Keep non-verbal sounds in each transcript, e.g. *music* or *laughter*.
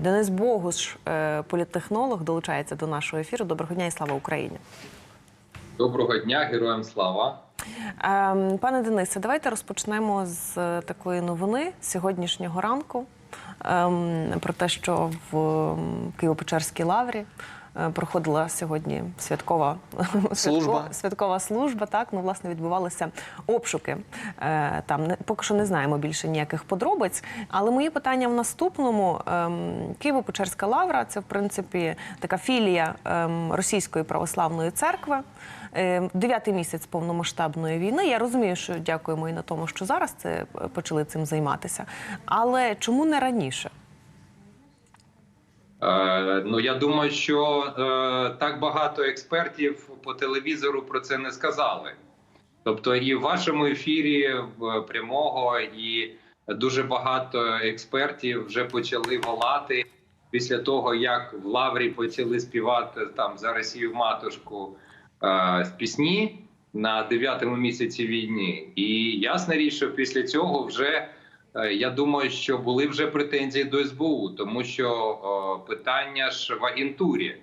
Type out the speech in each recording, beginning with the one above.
Денис Богуш, е, політтехнолог, долучається до нашого ефіру. Доброго дня і слава Україні. Доброго дня, героям слава. Ем, Пане Денисе, давайте розпочнемо з е, такої новини сьогоднішнього ранку ем, про те, що в Києво-Печерській лаврі проходила сьогодні святкова *laughs* Служба. святко- святкова служба. Так, ну власне відбувалися обшуки. Е, Там поки що не знаємо більше ніяких подробиць. Але моє питання в наступному: Ем, Києво-Печерська лавра це в принципі така філія ем, Російської православної церкви. Е, Дев'ятий місяць повномасштабної війни. Я розумію, що дякуємо і на тому, що зараз це е, почали цим займатися. Але чому не раніше? Е, ну я думаю, що е, так багато експертів по телевізору про це не сказали. Тобто, і в вашому ефірі в прямого, і дуже багато експертів вже почали волати після того, як в Лаврі почали співати там за Росію матушку е, з пісні на дев'ятому місяці війни. І ясна річ, що після цього вже. Е, Я думаю, що були вже претензії до СБУ, тому що питання ж в агентурі.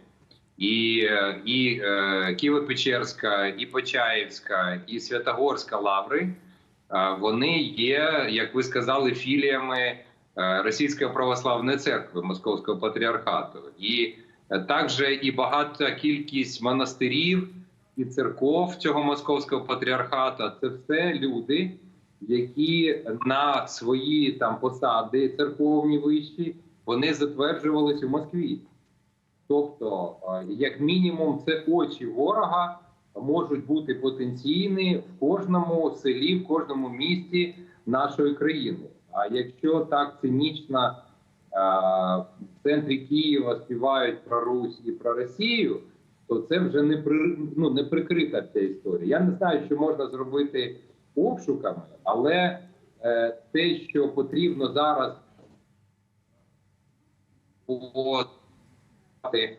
І, е, і е, Києво-Печерська, і Почаївська, і Святогорська лаври е, вони є, як ви сказали, філіями е, Російської православної церкви Московського патріархату. І е, також і багата кількість монастирів і церков цього московського патріархату це все люди які на свої там посади церковні вищі вони затверджувалися в Москві. Тобто, як мінімум, це очі ворога можуть бути потенційні в кожному селі, в кожному місті нашої країни. А якщо так цинічно в центрі Києва співають про Русь і про Росію, то це вже не при, ну, не прикрита ця історія. Я не знаю, що можна зробити обшуками, але е, те, що потрібно зараз е,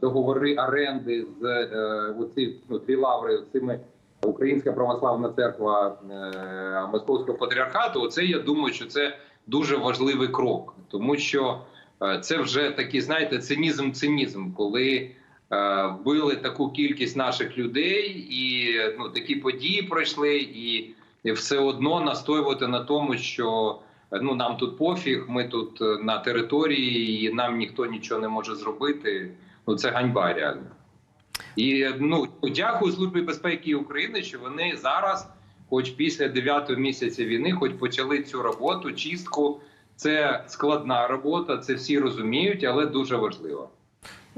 договори оренди з е, оці, ну, дві лаври цими Українська православна церква Московського патріархату. Оце я думаю, що це дуже важливий крок, тому що це вже такий, знаєте, цинізм, цинізм, коли е, вбили таку кількість наших людей, і ну такі події пройшли, і, все одно настоювати на тому, що е, ну нам тут пофіг, ми тут е, на території, і нам ніхто нічого не може зробити. Ну це ганьба реально. І ну дякую службі безпеки України, що вони зараз, хоч після 9 місяця війни, хоч почали цю роботу, чистку. Це складна робота, це всі розуміють, але дуже важливо.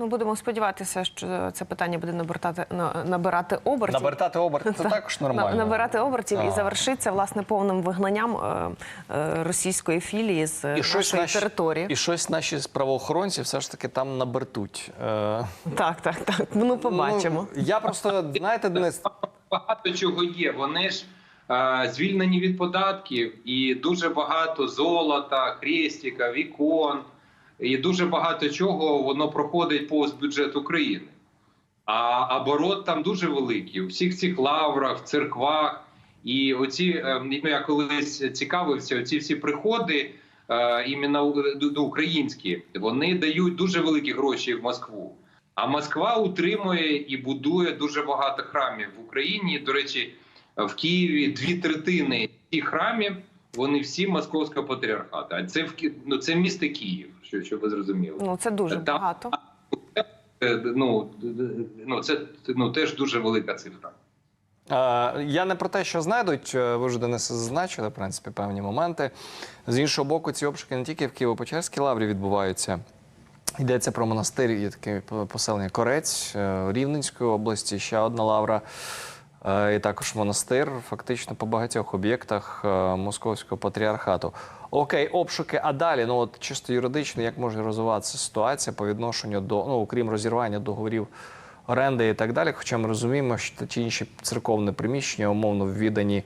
Ну будемо сподіватися, що це питання буде набирати на- набирати обертів. Набертати оберти це *laughs* також нормально. Набирати обертів і завершиться власне повним вигнанням е, е, російської філії з І щось, нашої наші, території. і щось наші правоохоронці все ж таки там набертуть. Е, Так, так, так. Ну побачимо. Ну, я просто, знаєте, *laughs* Денис, Багато чого є. Вони ж звільнені від податків, і дуже багато золота, хрестика, вікон, і дуже багато чого воно проходить повз бюджет України. А оборот там дуже великий у всіх цих лаврах, церквах. І оці е, ну, я колись цікавився, оці всі приходи, е, іменно до- українські, вони дають дуже великі гроші в Москву. А Москва утримує і будує дуже багато храмів в Україні. До речі, в Києві дві третини цих храмів вони всі московського патріархату. А це в ну, це місто Київ, що, щоб ви зрозуміли. Ну це дуже Там- багато. Е, Ну, ну це ну теж дуже велика цифра. Я не про те, що знайдуть. е, Ви вже Денис зазначили, в принципі, певні моменти. З іншого боку, ці обшуки не тільки в Києво-Печерській лаврі відбуваються. Йдеться про монастир, є таке поселення Корець е, Рівненської області, ще одна лавра. Е, І також монастир, фактично по багатьох об'єктах е, московського патріархату. Окей, обшуки, а далі, ну от чисто юридично, як може розвиватися ситуація по відношенню до, ну окрім розірвання договорів оренди і так далі. Хоча ми розуміємо, що чи інші церковні приміщення умовно ввідані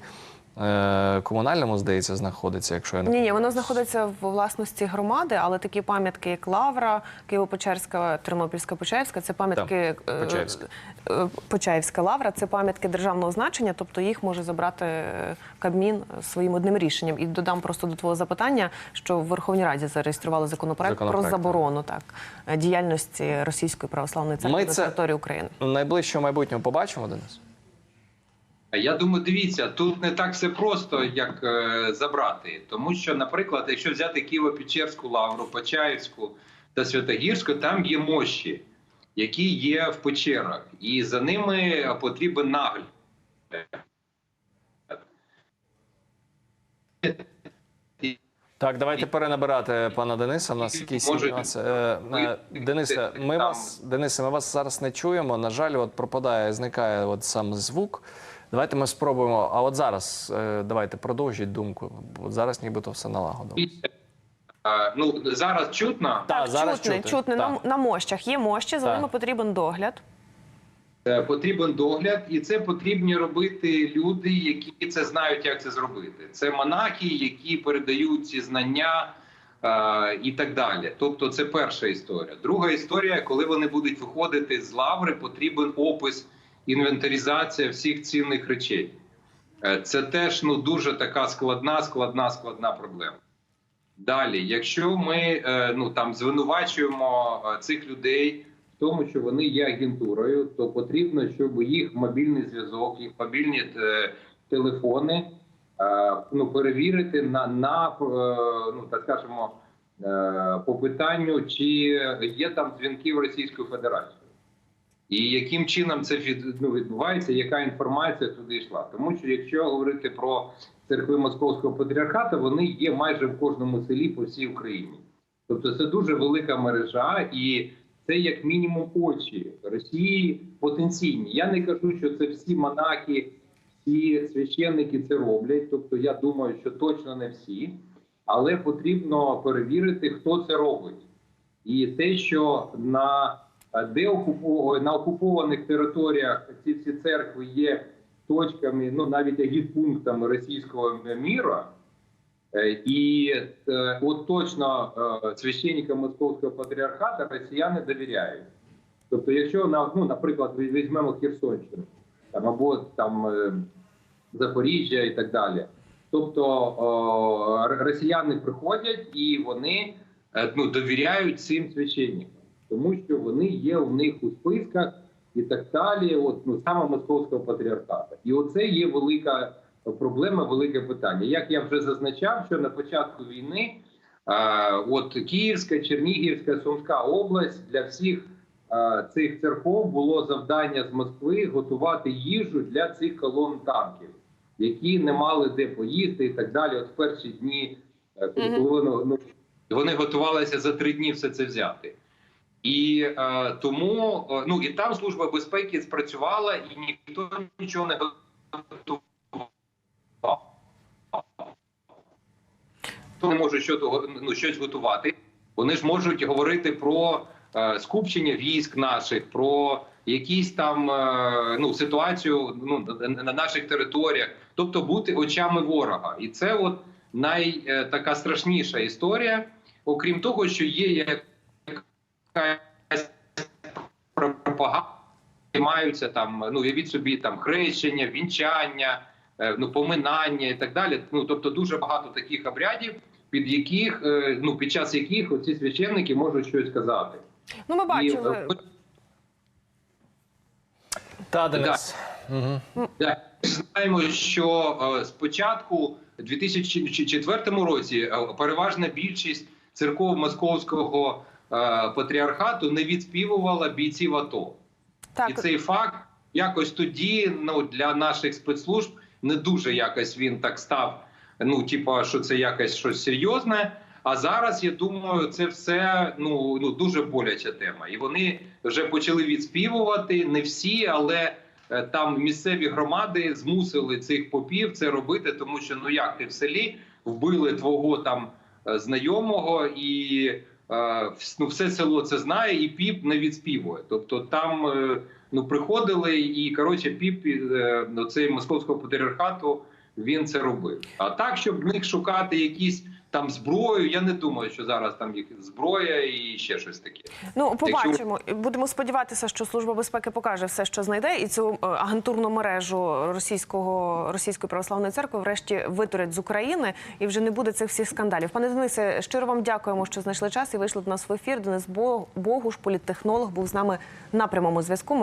е, комунальному, здається, знаходиться, якщо я не Ні, ні, воно знаходиться в власності громади, але такі пам'ятки, як Лавра, Києво-Печерська, Тернопільська Почаївська, це пам'ятки Так, е, Почаївська. е, Почаївська лавра, це пам'ятки державного значення, тобто їх може забрати е, Кабмін своїм одним рішенням. І додам просто до твого запитання, що в Верховній Раді зареєстрували законопроект, про заборону так е, діяльності Російської православної церкви Ми на це- території України. в найближчому майбутньому побачимо, Денис? Я думаю, дивіться, тут не так все просто, як е, забрати. Тому що, наприклад, якщо взяти Києво-Печерську лавру, Почаївську та Святогірську, там є мощі, які є в печерах, і за ними потрібен нагляд. Так, давайте перенабирати пана Дениса. У нас якісь. Е, е, Денисе, ми вас, Денисе, ми вас зараз не чуємо. На жаль, от пропадає, зникає от сам звук. Давайте ми спробуємо. А от зараз е, давайте продовжіть думку. От зараз нібито все налагодило. Е, Ну зараз чутно. Так, зараз чутне, чути. чутне Так. на, на мощах. Є мощі, за Так. ними потрібен догляд. Е, Потрібен догляд, і це потрібні робити люди, які це знають, як це зробити. Це монахи, які передають ці знання е, і так далі. Тобто, це перша історія. Друга історія, коли вони будуть виходити з лаври, потрібен опис, інвентаризація всіх цінних речей. Е, Це теж ну дуже така складна, складна, складна проблема. Далі, якщо ми е, ну там звинувачуємо е, цих людей в тому, що вони є агентурою, то потрібно, щоб їх мобільний зв'язок, їх мобільні телефони ну перевірити на, на ну так скажемо по питанню, чи є там дзвінки в Російську Федерацію. І яким чином це ну, відбувається, яка інформація туди йшла? Тому що якщо говорити про церкви Московського патріархату, вони є майже в кожному селі по всій Україні. Тобто це дуже велика мережа, і це як мінімум очі Росії потенційні. Я не кажу, що це всі монахи, всі священники це роблять. Тобто, я думаю, що точно не всі, але потрібно перевірити, хто це робить. І те, що на де окупо- на окупованих територіях ці всі церкви є точками, ну навіть агітпунктами російського міра, е, і е, от точно е, священникам московського патріархата росіяни довіряють. Тобто, якщо ну, наприклад, візь- візьмемо Херсонщину там або там Запоріжжя і так далі. Тобто росіяни приходять і вони ну, довіряють цим священникам, тому що вони є у них у списках і так далі. От ну саме московського патріархату. І оце є велика проблема, велике питання. Як я вже зазначав, що на початку війни от Київська, Чернігівська, Сумська область для всіх цих церков було завдання з Москви готувати їжу для цих колон танків, які не мали де поїсти і так далі. От в перші дні, е, коли ну, вони готувалися за три дні все це взяти. І е, тому е, ну і там служба безпеки спрацювала, і ніхто нічого не готував. Хто не може щось, ну, щось готувати. Вони ж можуть говорити про е, скупчення військ наших, про якісь там е, ну, ситуацію ну, на- на наших територіях, тобто бути очами ворога. І це от най е, така страшніша історія, окрім того, що є якась пропаганда, маються там, ну від собі там хрещення, вінчання, е, ну поминання і так далі. Ну тобто дуже багато таких обрядів, під яких е, ну під час яких оці священники можуть щось сказати. Ну, ми бачили. е, Та, Денис. Угу. Так, ми знаємо, що спочатку у 2004 році переважна більшість церков московського патріархату не відспівувала бійців АТО. Так, І цей факт якось тоді ну, для наших спецслужб не дуже якось він так став. Ну, типа, що це якось щось серйозне. А зараз я думаю, це все ну, ну дуже боляча тема. І вони вже почали відспівувати. Не всі, але е, там місцеві громади змусили цих попів це робити, тому що ну як ти в селі вбили твого там е, знайомого і е, ну, все село це знає, і піп не відспівує. Тобто там е, ну приходили і коротше піп е, ну, цей московського патріархату він це робив. А так, щоб в них шукати якісь там зброю, я не думаю, що зараз там їх зброя і ще щось таке. Ну, побачимо. Будемо сподіватися, що служба безпеки покаже все, що знайде, і цю е, агентурну мережу російського російської православної церкви врешті витурять з України, і вже не буде цих всіх скандалів. Пане Денисе, щиро вам дякуємо, що знайшли час і вийшли до нас в ефір. Денис Богуш, політтехнолог, був з нами на прямому зв'язку.